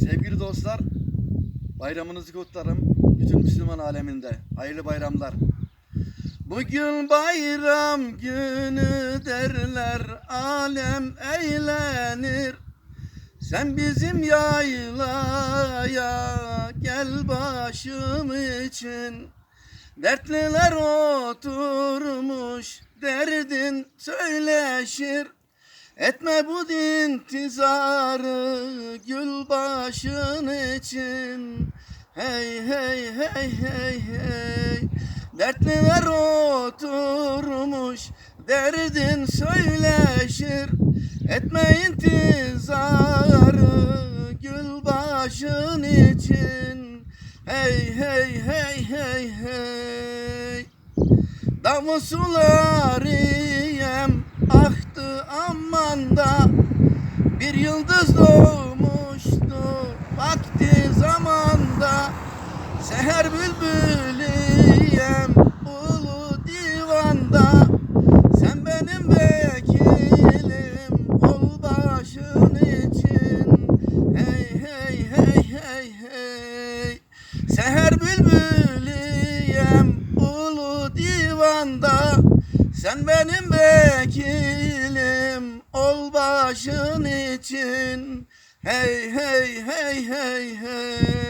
Sevgili dostlar, bayramınızı kutlarım. Bütün Müslüman aleminde. Hayırlı bayramlar. Bugün bayram günü derler, alem eğlenir. Sen bizim yaylaya gel başım için. Dertliler oturmuş, derdin söyleşir. Etme bu intizarı gül başın için. Hey hey hey hey hey. Dertliler oturmuş, derdin söyleşir. Etme intizarı gül başın için. Hey hey hey hey hey. Damı sularıyem aktı aman da Bir yıldız doğmuştu Seher bülbülüyem ulu divanda. Sen benim vekilim ol başın için. Hey hey hey hey hey. Seher bülbülüyem ulu divanda. Sen benim vekilim ol başın için. Hey hey hey hey hey